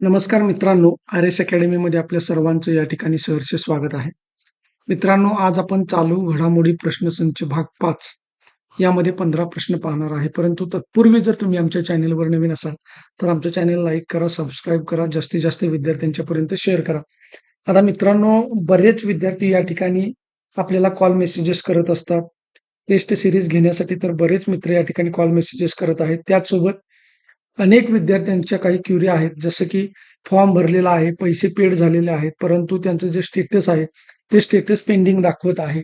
नमस्कार मित्रांनो R S अकॅडमीमध्ये आपल्या सर्वांचं या ठिकाणी सहर्ष स्वागत आहे. मित्रांनो आज आपण चालू घडामोडी प्रश्नसंच भाग पाच यामध्ये पंधरा प्रश्न पाहणार आहे. परंतु तत्पूर्वी जर तुम्ही आमच्या चॅनेलवर नवीन असाल तर आमच्या चॅनेल लाईक करा सबस्क्राईब करा जास्तीत जास्त विद्यार्थ्यांच्यापर्यंत शेअर करा. आता मित्रांनो बरेच विद्यार्थी या ठिकाणी आपल्याला कॉल मेसेजेस करत असतात. टेस्ट सिरीज घेण्यासाठी तर बरेच मित्र या ठिकाणी कॉल मेसेजेस करत आहेत. त्याचसोबत अनेक विद्यार्थ्यांच्या काही क्युरी आहेत. जसं की फॉर्म भरलेला आहे पैसे पेड झालेले आहेत परंतु त्यांचं जे स्टेटस आहे ते स्टेटस पेंडिंग दाखवत आहे.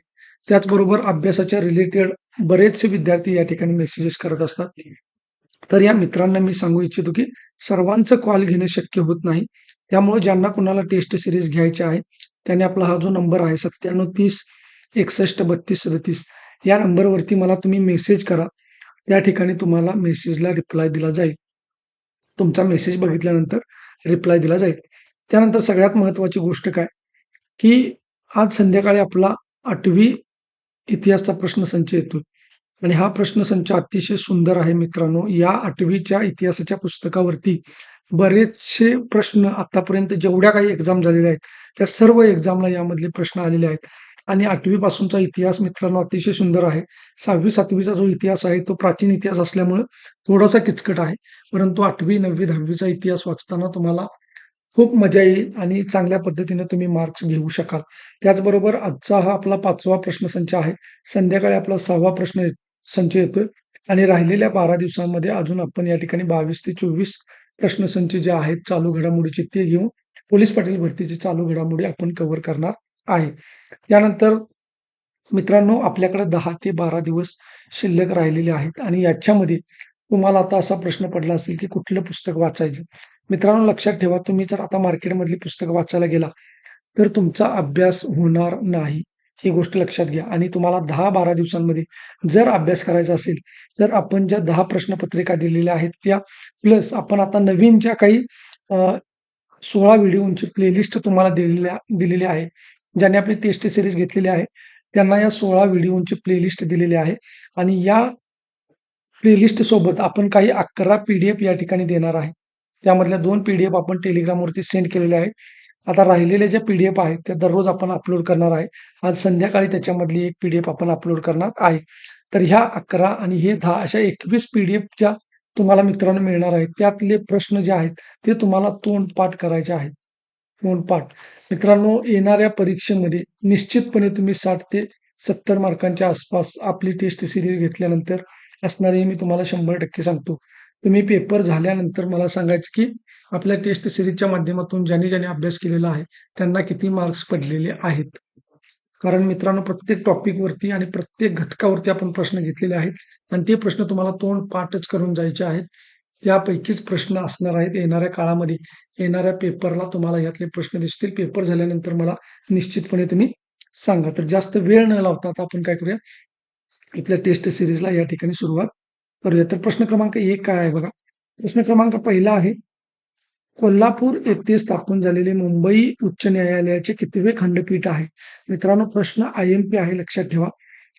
त्याचबरोबर अभ्यासाच्या रिलेटेड बरेचसे विद्यार्थी या ठिकाणी मेसेजेस करत असतात. तर या मित्रांना मी सांगू इच्छितो की सर्वांचं कॉल घेणं शक्य होत नाही. त्यामुळे ज्यांना कुणाला टेस्ट सिरीज घ्यायची आहे त्याने आपला हा जो नंबर आहे सत्त्याण्णव तीस एकसष्ट बत्तीस सदतीस या नंबरवरती मला तुम्ही मेसेज करा. त्या ठिकाणी तुम्हाला मेसेजला रिप्लाय दिला जाईल. तुमचा मेसेज बघितल्यानंतर रिप्लाय दिला जाईल. त्यानंतर सगळ्यात महत्वाची गोष्ट काय? की आज संध्याकाळी आपला आठवी इतिहासचा प्रश्नसंच येतो आणि हा प्रश्नसंच अतिशय सुंदर आहे मित्रांनो. या आठवीच्या इतिहासाच्या पुस्तकावरती बरेचसे प्रश्न आतापर्यंत जेवढ्या काही एक्झाम झालेल्या आहेत त्या सर्व एक्झामला यामधले प्रश्न आलेले आहेत. आणि आठवीपासूनचा इतिहास मित्रांनो अतिशय सुंदर आहे. सहावी सातवीचा जो इतिहास आहे तो प्राचीन इतिहास असल्यामुळं थोडासा किचकट आहे. परंतु आठवी नववी दहावीचा इतिहास वाचताना तुम्हाला खूप मजा येईल आणि चांगल्या पद्धतीने तुम्ही मार्क्स घेऊ शकाल. त्याचबरोबर आजचा हा आपला पाचवा प्रश्नसंच आहे. संध्याकाळी आपला सहावा प्रश्न संच येतोय. आणि राहिलेल्या बारा दिवसांमध्ये अजून आपण या ठिकाणी बावीस ते चोवीस प्रश्नसंच जे आहेत चालू घडामोडीचे ते घेऊन पोलीस पाटील भरतीची चालू घडामोडी आपण कव्हर करणार. आहे. त्यानंतर मित्रांनो आपल्याकडे दहा ते बारा दिवस शिल्लक राहिलेले आहेत आणि याच्यामध्ये तुम्हाला आता असा प्रश्न पडला असेल की कुठलं पुस्तक वाचायचं? मित्रांनो लक्षात ठेवा तुम्ही जर आता मार्केटमधली पुस्तकं वाचायला गेला तर तुमचा अभ्यास होणार नाही. ही गोष्ट लक्षात घ्या. आणि तुम्हाला दहा बारा दिवसांमध्ये जर अभ्यास करायचा असेल तर आपण ज्या दहा प्रश्नपत्रिका दिलेल्या आहेत त्या प्लस आपण आता नवीन ज्या काही सोळा व्हिडिओची प्लेलिस्ट तुम्हाला दिलेल्या दिलेली आहे ज्यांनी आपली टेस्ट सिरीज घेतलेली आहे त्यांना या सोळा व्हिडिओची प्लेलिस्ट दिलेली आहे. आणि या प्लेलिस्ट सोबत आपण काही अकरा पीडीएफ या ठिकाणी देणार आहे. त्यामधल्या दोन पीडीएफ आपण टेलिग्रामवरती सेंड केलेले आहेत. आता राहिलेल्या ज्या पीडीएफ आहेत त्या दररोज आपण अपलोड करणार आहे. आज संध्याकाळी त्याच्यामधली एक पीडीएफ आपण अपलोड करणार आहे. तर ह्या अकरा आणि हे दहा अशा एकवीस पीडीएफ ज्या तुम्हाला मित्रांनो मिळणार आहेत त्यातले प्रश्न जे आहेत ते तुम्हाला तोंडपाठ करायचे आहेत. तोंडपाठ मित्रांनो येणाऱ्या परीक्षेमध्ये निश्चितपणे तुम्ही साठ ते सत्तर मार्कांच्या आसपास आपली टेस्ट सिरीज घेतल्यानंतर असणारे मी तुम्हाला शंभर टक्के सांगतो. तुम्ही पेपर झाल्यानंतर मला सांगायचं की आपल्या टेस्ट सिरीजच्या माध्यमातून ज्यांनी ज्यांनी अभ्यास केलेला आहे त्यांना किती मार्क्स पडलेले आहेत? कारण मित्रांनो प्रत्येक टॉपिकवरती आणि प्रत्येक घटकावरती आपण प्रश्न घेतलेले आहेत. आणि ते प्रश्न तुम्हाला तोंड पाठच करून जायचे आहेत. त्यापैकीच प्रश्न असणार आहेत. येणाऱ्या काळामध्ये येणाऱ्या पेपरला तुम्हाला यातले प्रश्न दिसतील. पेपर झाल्यानंतर मला निश्चितपणे तुम्ही सांगा. तर जास्त वेळ न लावता आता आपण काय करूया? आपल्या टेस्ट सिरीजला या ठिकाणी सुरुवात करूया. तर प्रश्न क्रमांक एक काय आहे बघा? प्रश्न क्रमांक पहिला आहे कोल्हापूर येथे स्थापन झालेले मुंबई उच्च न्यायालयाचे कितवे खंडपीठ आहे? मित्रांनो प्रश्न आय एम पी आहे लक्षात ठेवा.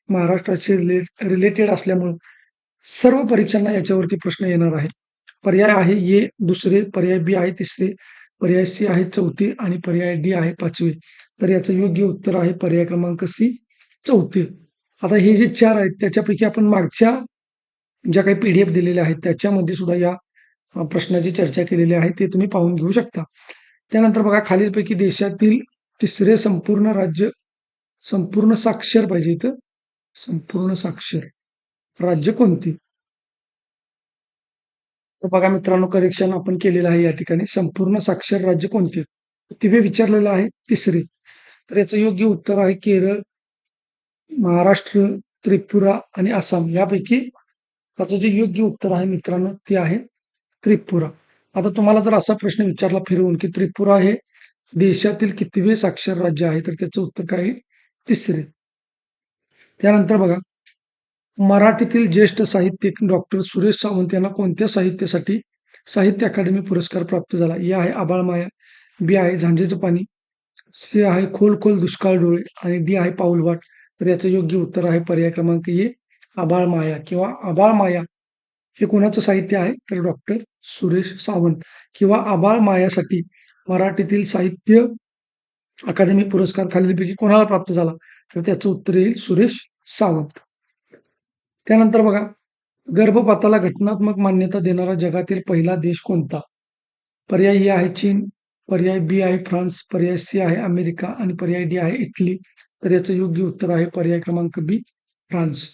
महाराष्ट्राचे रिलेटेड असल्यामुळं सर्व परीक्षांना याच्यावरती प्रश्न येणार आहे पर्याय आहे ये. दुसरे पर्याय बी आहे तिसरे पर्याय सी आहे चौथे आणि पर्याय डी आहे पाचवे. तर याचं योग्य उत्तर आहे पर्याय क्रमांक सी चौथे. आता हे जे चार आहेत त्याच्यापैकी आपण मागच्या ज्या काही पीडीएफ दिलेल्या आहेत त्याच्यामध्ये सुद्धा या प्रश्नाची चर्चा केलेली आहे ते तुम्ही पाहून घेऊ शकता. त्यानंतर बघा खालीलपैकी देशातील तिसरे संपूर्ण राज्य संपूर्ण साक्षर पाहिजे इथं. संपूर्ण साक्षर राज्य कोणती? तर बघा मित्रांनो करेक्शन आपण केलेलं आहे या ठिकाणी. संपूर्ण साक्षर राज्य कोणते? तिवे विचारलेलं आहे तिसरे. तर याचं योग्य उत्तर आहे केरळ महाराष्ट्र त्रिपुरा आणि आसाम. यापैकी त्याचं जे योग्य उत्तर आहे मित्रांनो ते आहे त्रिपुरा. आता तुम्हाला जर असा प्रश्न विचारला फिरवून की त्रिपुरा हे देशातील कितवे साक्षर राज्य आहे तर त्याचं उत्तर काय आहे? तिसरे. त्यानंतर बघा मराठीतील ज्येष्ठ साहित्यिक डॉक्टर सुरेश सावंत यांना कोणत्या साहित्यासाठी साहित्य अकादमी पुरस्कार प्राप्त झाला? ए आहे आबाळ माया बी आहे झांजेचं पाणी सी आहे खोल खोल दुष्काळ डोळे आणि डी आहे पाऊलवाट तर याचं योग्य उत्तर आहे पर्याय क्रमांक ए आबाळ माया किंवा आबाळ माया. हे कोणाचं साहित्य आहे? तर डॉक्टर सुरेश सावंत किंवा आबाळ मायासाठी मराठीतील साहित्य अकादमी पुरस्कार खालीलपैकी कोणाला प्राप्त झाला? तर त्याचं उत्तर येईल सुरेश सावंत. त्यानंतर बघा गर्भपाताला घटनात्मक मान्यता देणारा जगातील पहिला देश कोणता? पर्याय ए आहे चीन पर्याय बी आहे फ्रान्स पर्याय सी आहे अमेरिका आणि पर्याय डी आहे इटली. तर याचं योग्य उत्तर आहे पर्याय क्रमांक बी फ्रान्स.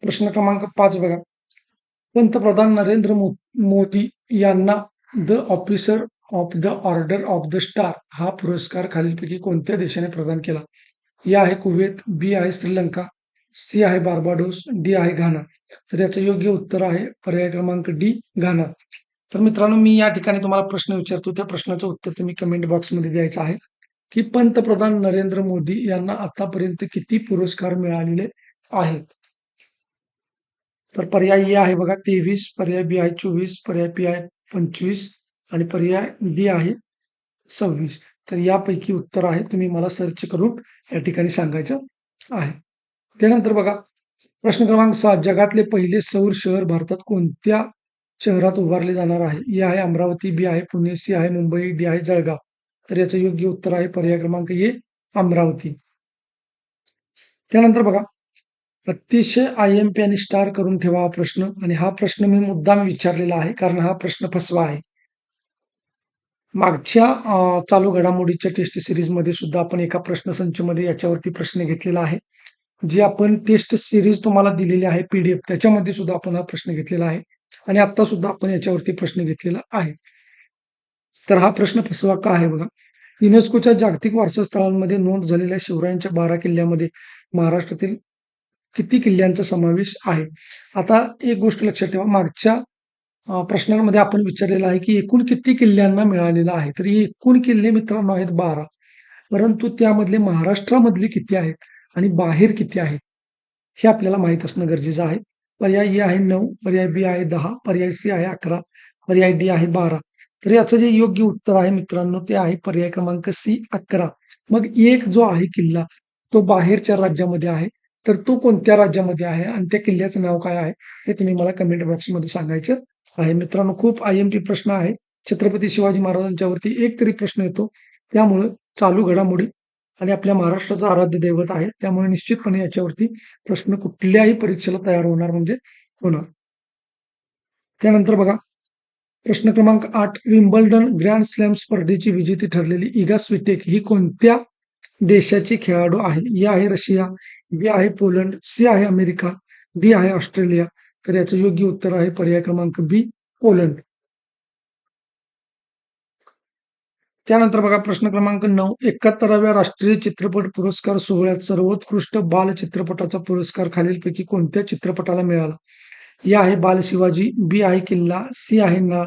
प्रश्न क्रमांक पाच बघा. पंतप्रधान नरेंद्र मो- मोदी यांना the officer of the order of the star हा पुरस्कार खालीलपैकी कोणत्या देशाने प्रदान केला? या आहे कुवेत बी आहे श्रीलंका सी आहे बार्बाडोस डी आहे घाना. तर याचं योग्य उत्तर आहे पर्याय क्रमांक डी घाना. तर मित्रांनो मी या ठिकाणी तुम्हाला प्रश्न विचारतो. त्या प्रश्नाचं उत्तर तुम्ही कमेंट बॉक्समध्ये द्यायचं आहे की पंतप्रधान नरेंद्र मोदी यांना आतापर्यंत किती पुरस्कार मिळालेले आहेत? तर पर्याय ए आहे बघा तेवीस पर्याय बी आहे चोवीस पर्याय पी आहे पंचवीस आणि पर्याय डी आहे सव्वीस. तर यापैकी उत्तर आहे तुम्ही मला सर्च करून या ठिकाणी सांगायचं आहे. त्यानंतर बघा प्रश्न क्रमांक सात जगातले पहिले सौर शहर भारतात कोणत्या शहरात उभारले जाणार आहे? ए आहे अमरावती बी आहे पुणे सी आहे मुंबई डी आहे जळगाव. तर याचं योग्य उत्तर आहे पर्याय क्रमांक ए अमरावती. त्यानंतर बघा अतिशय आय एम पी आणि स्टार करून ठेवा हा प्रश्न. आणि हा प्रश्न मी मुद्दाम विचारलेला आहे कारण हा प्रश्न फसवा आहे. मागच्या चालू घडामोडीच्या टेस्ट सिरीजमध्ये सुद्धा आपण एका प्रश्नसंचमध्ये याच्यावरती प्रश्न घेतलेला आहे. जी आपण टेस्ट सिरीज तुम्हाला दिलेली आहे पीडीएफ त्याच्यामध्ये सुद्धा आपण हा प्रश्न घेतलेला आहे. आणि आता सुद्धा आपण याच्यावरती प्रश्न घेतलेला आहे. तर हा प्रश्न फसवा का आहे बघा. युनेस्कोच्या जागतिक वारसा स्थळांमध्ये नोंद झालेल्या शिवरायांच्या बारा किल्ल्यामध्ये महाराष्ट्रातील किती किल्ल्यांचा समावेश आहे? आता एक गोष्ट लक्षात ठेवा. मागच्या प्रश्नांमध्ये आपण विचारलेलं आहे की एकूण किती किल्ल्यांना मिळालेला आहे? तर एकूण किल्ले मित्रांनो आहेत बारा. परंतु त्यामधले महाराष्ट्रामधले किती आहेत? आणि बाहेर किती आहेत हे आपल्याला माहीत असणं गरजेचं आहे. पर्याय ए आहे नऊ पर्याय बी आहे दहा पर्याय सी आहे अकरा पर्याय डी आहे बारा. तर याचं जे योग्य उत्तर आहे मित्रांनो ते आहे पर्याय क्रमांक सी अकरा. मग एक जो आहे किल्ला तो बाहेरच्या राज्यामध्ये आहे. तर तो कोणत्या राज्यामध्ये आहे आणि त्या किल्ल्याचं नाव काय आहे हे तुम्ही मला कमेंट बॉक्समध्ये सांगायचं आहे. मित्रांनो खूप आय एम पी प्रश्न आहे. छत्रपती शिवाजी महाराजांच्यावरती एक तरी प्रश्न येतो. त्यामुळं चालू घडामोडी आणि आपल्या महाराष्ट्राचं आराध्य दैवत आहे त्यामुळे निश्चितपणे याच्यावरती प्रश्न कुठल्याही परीक्षेला तयार होणार म्हणजे होणार. त्यानंतर बघा प्रश्न क्रमांक आठ विम्बल्डन ग्रँड स्लॅम स्पर्धेची विजेती ठरलेली इगा स्विटेक ही कोणत्या देशाची खेळाडू आहे? ए आहे रशिया बी आहे पोलंड सी आहे अमेरिका डी आहे ऑस्ट्रेलिया. तर याचं योग्य उत्तर आहे पर्याय क्रमांक बी पोलंड. त्यानंतर बघा प्रश्न क्रमांक नऊ. एकाहत्तराव्या राष्ट्रीय चित्रपट पुरस्कार सोहळ्यात सर्वोत्कृष्ट बाल चित्रपटाचा पुरस्कार खालीलपैकी कोणत्या चित्रपटाला मिळाला? या आहे बाल शिवाजी बी आहे किल्ला सी आहे ना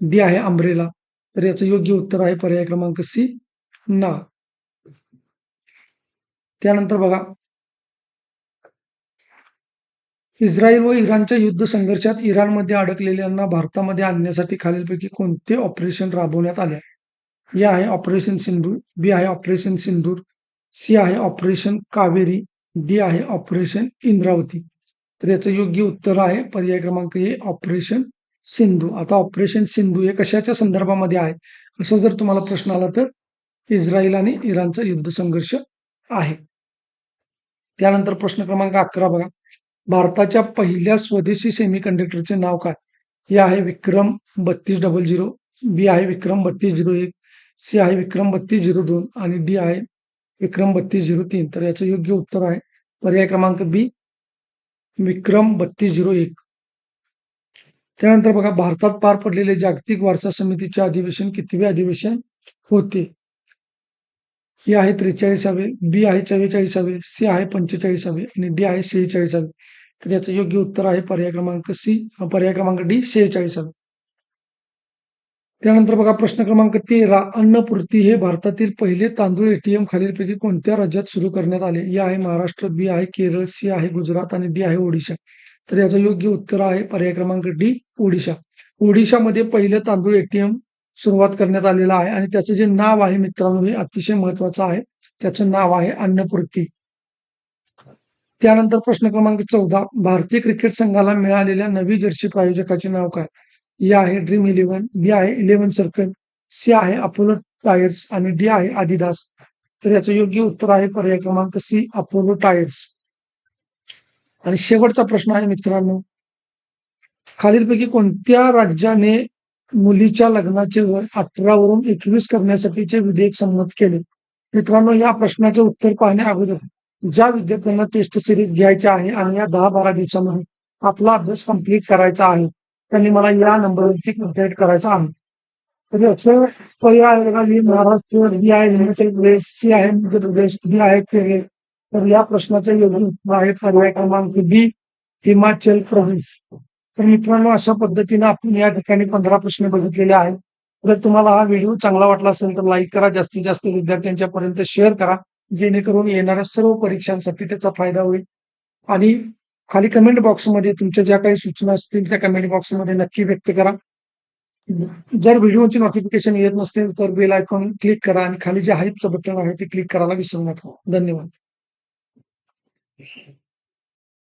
डी आहे अम्ब्रेला तर याचं योग्य उत्तर आहे पर्याय क्रमांक सी ना त्यानंतर बघा. इस्रायल व इराणच्या युद्ध संघर्षात इराणमध्ये अडकलेल्यांना भारतामध्ये आणण्यासाठी खालीलपैकी कोणते ऑपरेशन राबवण्यात आले ए आहे ऑपरेशन सिंधूर बी आहे ऑपरेशन सिंधूर सी आहे ऑपरेशन कावेरी डी आहे ऑपरेशन इंद्रावती तर याचं योग्य उत्तर आहे पर्याय क्रमांक ए ऑपरेशन सिंधू आता ऑपरेशन सिंधू हे कशाच्या संदर्भामध्ये आहे? असं जर तुम्हाला प्रश्न आला तर इस्रायल आणि इराणचा युद्ध संघर्ष आहे. त्यानंतर प्रश्न क्रमांक अकरा बघा. भारताच्या पहिल्या स्वदेशी सेमी कंडक्टरचे नाव काय? हे आहे विक्रम बत्तीस डबल झिरो बी आहे विक्रम बत्तीस झिरो एक सी आहे विक्रम बत्तीस झिरो दोन आणि डी आहे विक्रम बत्तीस झिरो तीन. तर याचं योग्य उत्तर आहे. पर्याय क्रमांक बी विक्रम बत्तीस झिरो एक. त्यानंतर बघा भारतात पार पडलेले जागतिक वारसा समितीचे अधिवेशन कितवे अधिवेशन होते? हे आहे त्रेचाळीसावे बी आहे चव्वेचाळीसावे सी आहे पंचेचाळीसावे आणि डी आहे सेहेचाळीसावे. तर याचं योग्य उत्तर आहे पर्याय क्रमांक सी पर्याय क्रमांक डी सेहेचाळीसावे. त्यानंतर बघा प्रश्न क्रमांक तेरा अन्नपूर्ती हे भारतातील पहिले तांदूळ एटीएम खालीलपैकी कोणत्या राज्यात सुरू करण्यात आले? या आहे महाराष्ट्र बी आहे केरळ सी आहे गुजरात आणि डी आहे ओडिशा. तर याचं योग्य उत्तर आहे पर्याय क्रमांक डी ओडिशा. ओडिशामध्ये पहिलं तांदूळ एटीएम सुरुवात करण्यात आलेलं आहे आणि त्याचं जे नाव आहे मित्रांनो हे अतिशय महत्वाचं आहे. त्याचं नाव आहे अन्नपूर्ती. त्यानंतर प्रश्न क्रमांक चौदा भारतीय क्रिकेट संघाला मिळालेल्या नवी जर्सी प्रायोजकाचे नाव काय? ए आहे ड्रीम इलेव्हन बी आहे इलेव्हन सर्कल सी आहे अपोलो टायर्स आणि डी आहे आदिदास तर याचं योग्य उत्तर आहे पर्याय क्रमांक सी अपोलो टायर्स आणि शेवटचा प्रश्न आहे मित्रांनो खालीलपैकी कोणत्या राज्याने मुलीच्या लग्नाचे वय अठरा वरून एकवीस करण्यासाठीचे विधेयक संमत केले? मित्रांनो या प्रश्नाचे उत्तर पाहण्या अगोदर ज्या विद्यार्थ्यांना टेस्ट सिरीज घ्यायची आहे आणि या दहा बारा दिवसामध्ये आपला अभ्यास कंप्लीट करायचा आहे त्यांनी मला या नंबरवरती कॉन्टॅक्ट करायचा आहे. तर याचं पर्याय मी महाराष्ट्र बी आहे हिमाचल प्रदेश सी आहे मध्य प्रदेश बी आहे केरळ तर या प्रश्नाचे योग्य उत्तर आहे पर्याय क्रमांक बी हिमाचल प्रदेश. तर मित्रांनो अशा पद्धतीने आपण या ठिकाणी पंधरा प्रश्न बघितलेले आहेत. जर तुम्हाला हा व्हिडिओ चांगला वाटला असेल तर लाईक करा जास्तीत जास्त विद्यार्थ्यांच्या पर्यंत शेअर करा जेणेकरून येणाऱ्या सर्व परीक्षांसाठी त्याचा फायदा होईल. आणि खाली कमेंट बॉक्समध्ये तुमच्या ज्या काही सूचना असतील त्या कमेंट बॉक्समध्ये नक्की व्यक्त करा. जर व्हिडिओची नोटिफिकेशन येत नसतील तर बेल आयकॉन क्लिक करा आणि खाली जे हाईपचं बटन आहे ते क्लिक करायला विसरू नका. धन्यवाद.